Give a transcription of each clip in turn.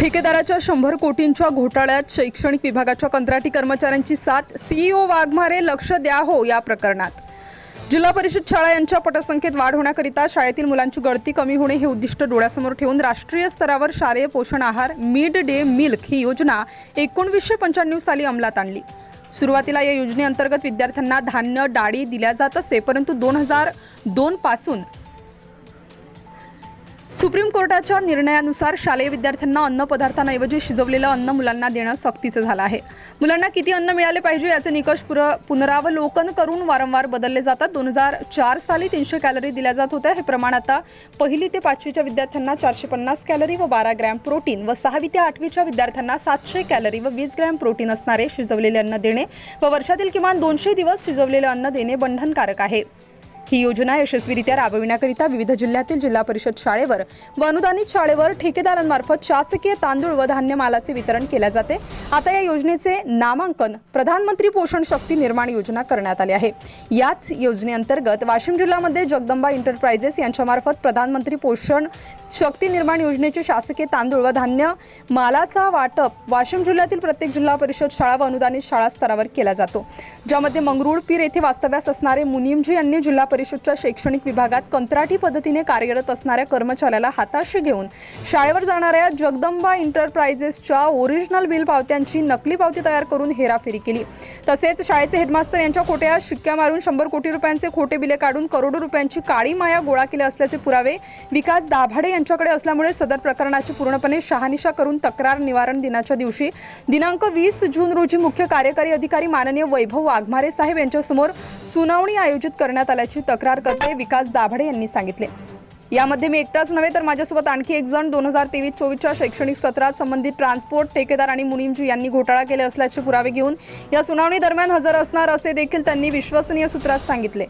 ठेकेदाराच्या शंभर कोटींच्या घोटाळ्यात शैक्षणिक विभागाच्या कंत्राटी कर्मचाऱ्यांची साथ सीईओ वाघमारे लक्ष द्या हो या प्रकरणात. जिल्हा परिषद शाळा यांच्या पटसंख्येत वाढ होण्याकरिता शाळेतील मुलांची गळती कमी होणे हे उद्दिष्ट डोळ्यासमोर ठेवून राष्ट्रीय स्तरावर शालेय पोषण आहार मिड डे मिल्क ही योजना एकोणवीसशे पंच्याण्णव साली अंमलात आणली. सुरुवातीला या योजनेअंतर्गत विद्यार्थ्यांना धान्य डाळी दिल्या जात असे परंतु दोन हजार दोन पासून सुप्रीम कोर्टाच्या निर्णयानुसार शालेय विद्यार्थ्यांना अन्न पदार्थांऐवजी शिजवलेलं अन्न मुलांना देणं सक्तीचं झालं आहे. मुलांना किती अन्न मिळाले पाहिजे याचे निकष पुर पुनरावलोकन करून वारंवार बदलले जातात. दोन हजार चार साली तीनशे कॅलरी दिल्या जात होत्या. हे प्रमाण आता पहिली ते पाचवीच्या विद्यार्थ्यांना चारशे पन्नास कॅलरी व बारा ग्रॅम प्रोटीन व सहावी ते आठवीच्या विद्यार्थ्यांना सातशे कॅलरी व वीस ग्रॅम प्रोटीन असणारे शिजवलेले अन्न देणे व वर्षातील किमान दोनशे दिवस शिजवलेले अन्न देणे बंधनकारक आहे. ही योजना यशस्वीरित्या राबविण्याकरिता विविध जिल्ह्यातील जिल्हा परिषद शाळेवर व अनुदानित शाळेवर ठेकेदारांमार्फत शासकीय तांदूळ व धान्य मालाचे वितरण केले जाते. आता या योजनेचे नामांकन प्रधानमंत्री पोषण शक्ती निर्माण योजना करण्यात आली आहे. याच योजनेअंतर्गत वाशिम जिल्ह्यामध्ये जगदंबा एंटरप्राइजेस यांच्यामार्फत प्रधानमंत्री पोषण शक्ती निर्माण योजनेचे शासकीय तांदूळ व धान्य मालाचा वाटप वाशिम जिल्ह्यातील प्रत्येक जिल्हा परिषद शाळा व अनुदानित शाळा स्तरावर केला जातो. ज्यामध्ये मंगरुळपीर येथे वास्तव्यास असणारे मुनीमजी यांनी जिल्हा परिषदच्या शैक्षणिक विभागात कंत्राटी पद्धतीने कार्यरत असणाऱ्या कर्मचाऱ्याला हाताशी घेऊन शाळेवर जाणाऱ्या जगदंबा एंटरप्राइजेसच्या ओरिजिनल बिल पावत्यांची नकली पावती तयार करून हेराफेरी केली. तसेच शाळेचे हेडमास्तर यांच्या खोट्या शिक्क्या मारून शंभर कोटी रुपयांचे खोटे बिले काढून करोडो रुपयांची काळी माया गोळा केली असल्याचे पुरावे विकास दाभाडे यांच्याकडे असल्यामुळे सदर प्रकरणाची पूर्णपणे शहानिशा करून तक्रार निवारण दिनाच्या दिवशी दिनांक वीस जून रोजी मुख्य कार्यकारी अधिकारी माननीय वैभव वाघमारे साहेब यांच्यासमोर सुनावणी आयोजित करण्यात आल्याची तक्रारकर्ते विकास दाभाडे यांनी सांगितले. यामध्ये मी एकटाच नव्हे तर माझ्यासोबत आणखी एक जण दोन हजार तेवीस चोवीसच्या शैक्षणिक सत्रात संबंधित ट्रान्सपोर्ट ठेकेदार आणि मुनीमजी यांनी घोटाळा केले असल्याचे पुरावे घेऊन या सुनावणी दरम्यान हजर असणार असे देखील त्यांनी विश्वसनीय सूत्रात सांगितले.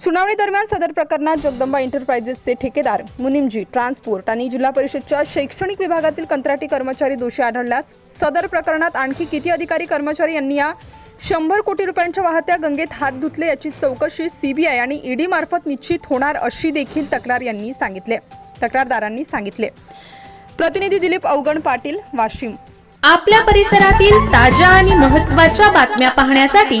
सुनावणी दरम्यान सदर प्रकरणात जगदंबा एंटरप्राइजेसचे ठेकेदार मुनिमजी ट्रान्सपोर्ट आणि जिल्हा परिषदच्या शैक्षणिक विभागातील कंत्राटी कर्मचारी दोषी आढळल्यास सदर प्रकरणात आणखी किती अधिकारी कर्मचारी यांनी या शंभर कोटी रुपयांच्या वाहत्या गंगेत हात धुतले याची चौकशी सीबीआय आणि ईडी मार्फत निश्चित होणार अशी देखील तक्रार यांनी सांगितले. तक्रारदारांनी सांगितले. प्रतिनिधी दिलीप अवगण पाटील वाशिम. आपल्या परिसरातील ताज्या आणि महत्त्वाच्या बातम्या पाहण्यासाठी